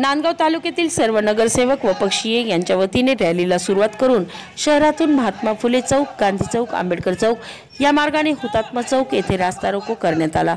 नांदगाव तालुक्यातील सर्व नगरसेवक व पक्षीय यांच्या वतीने रॅलीला सुरुवात करून शहरातून महात्मा फुले चौक गांधी चौक आंबेडकर चौक या मार्गाने हुतात्मा चौक येथे रास्ता रोको करण्यात आला.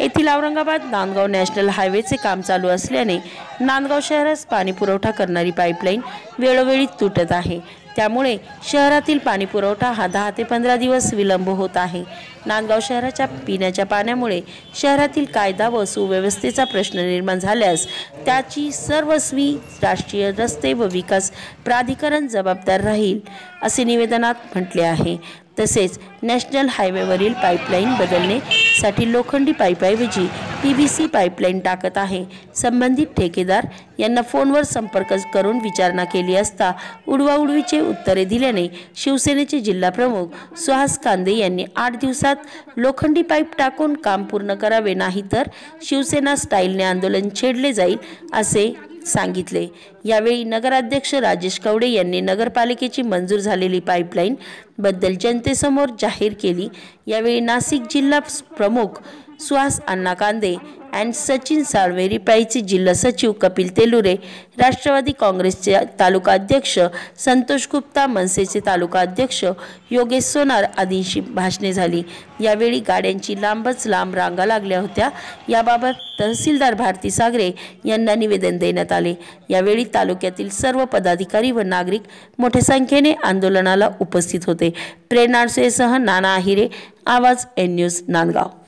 येथील औरंगाबाद नांदगाव नॅशनल हायवेचे काम चालू असल्याने नांदगाव शहरास पाणी पुरवठा करणारी पाईपलाईन वेळोवेळी तुटत आहे. त्यामुळे शहरातील पाणी पुरवठा हा दहा ते पंधरा दिवस विलंब होत आहे. नांदगाव शहराच्या पिण्याच्या पाण्यामुळे शहरातील कायदा व सुव्यवस्थेचा प्रश्न निर्माण झाल्यास त्याची सर्वस्वी राष्ट्रीय रस्ते व विकास प्राधिकरण जबाबदार राहील असे निवेदनात म्हटले आहे. तसेच नॅशनल हायवेवरील पाईपलाईन बदलण्यासाठी लोखंडी पाईपऐवजी पी व्ही सी पाईपलाईन टाकत आहे. संबंधित ठेकेदार यांना फोनवर संपर्क करून विचारणा केली असता उडवाउडवीचे उत्तरे दिल्याने शिवसेनेचे जिल्हाप्रमुख सुहास कांदे यांनी आठ दिवसात लोखंडी पाईप टाकून काम पूर्ण करावे नाही तर शिवसेना स्टाईलने आंदोलन छेडले जाईल असे सांगितले. यावेळी नगराध्यक्ष राजेश कवडे यांनी नगरपालिकेची मंजूर झालेली पाईपलाईन बद्दल जनतेसमोर जाहीर केली. यावेळी नाशिक जिल्हा प्रमुख सुहास अण्णा कांदे अँड सचिन साळवे रिपाईचे जिल्हा सचिव कपिल तेलुरे राष्ट्रवादी काँग्रेसचे तालुका अध्यक्ष संतोष गुप्ता मनसेचे तालुका अध्यक्ष योगेश सोनार आदींशी भाषणे झाली. यावेळी गाड्यांची लांबच लांब रांगा लागल्या होत्या. याबाबत तहसीलदार भारती सागरे यांना निवेदन देण्यात आले. यावेळी तालुक्यातील सर्व पदाधिकारी व नागरिक मोठ्या संख्येने आंदोलनाला उपस्थित होते. प्रेरणासेसह नाना आहिरे आवाज एन न्यूज नांदगाव.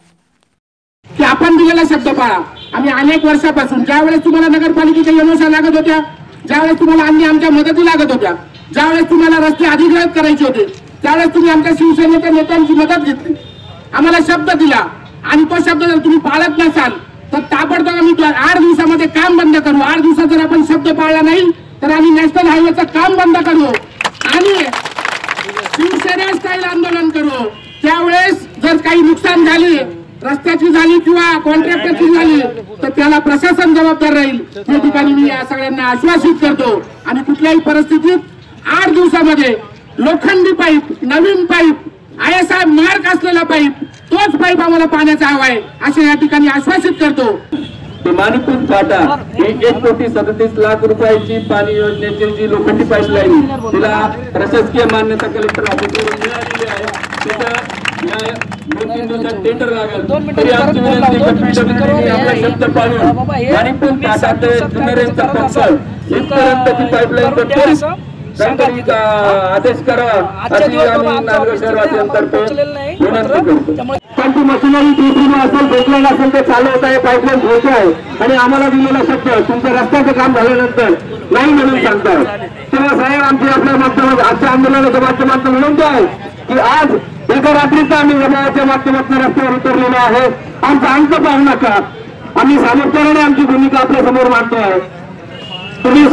आपण दिलेला शब्द पाळा. आम्ही अनेक वर्षापासून ज्यावेळेस तुम्हाला नगरपालिकेच्या योजना लागत होत्या ज्यावेळेस तुम्हाला अन्य आमच्या मदती लागत होत्या ज्यावेळेस तुम्हाला रस्ते अधिग्रहित करायचे होते त्यावेळेस तुम्ही आमच्या शिवसेनेच्या नेत्यांची मदत घेतली. आम्हाला शब्द दिला आणि तो शब्द जर तुम्ही पाळत नसाल तर ताबडतोब आम्ही आठ दिवसामध्ये काम बंद करू. आठ दिवसात जर आपण शब्द पाळला नाही तर आम्ही नॅशनल हायवेचं काम बंद करू. आणि शिवसेना स्टाईल आंदोलन करू त्यावेळेस जर काही नुकसान झाले रस्त्याची झाली किंवा कॉन्ट्रॅक्टरची झाली तर त्याला प्रशासन जबाबदार राहील. या ठिकाणी मी या सगळ्यांना आश्वासित करतो. आणि कुठल्याही परिस्थितीत आठ दिवसामध्ये लोखंडी pipe Naveen pipe I S I mark असलेला पाईप तोच पाईप आम्हाला पाण्याचा हवा आहे असं या ठिकाणी आश्वासित करतो. माणिकपूर फाटा ही एक कोटी सदतीस लाख रुपयाची पाणी योजनेची जी लोखंडी पाईपलाईन तिला प्रशासकीय मान्यता कलेक्टर ऑफिसवरून मिळालेली आहे. तिचा या दोन तीन दिवसात टेंडर लागेल तरी आमची विनंती की PWD ने आपला शब्द पाळून. माणिकपूर फाटा ते जुन्नरेंचा पक्ष इथपर्यंत ती पाईपलाईन तर त्वरित आदेश करावा अशी आम्ही नांदगाव शहरवासियांतर्फे विनंती करतो. पण ती मशिनरी कृत्रिम असेल भेटलेलं असेल ते चालवत आहे पाईपलाईन घ्यायची आहे. आणि आम्हाला दिलेला शब्द तुमच्या रस्त्याचं काम झाल्यानंतर नाही म्हणून सांगताय तेव्हा साहेब आमची आपल्या माध्यमात आजच्या आंदोलनाच्या माध्यमातून विनंती आहे की आज एका रात्रीचा आम्ही जमावाच्या माध्यमातून रस्त्यावर उतरलेलो आहे. आमचा अंक पाहू नका. आम्ही सामर्थ्याने आमची भूमिका आपल्यासमोर मांडतो आहे तुम्ही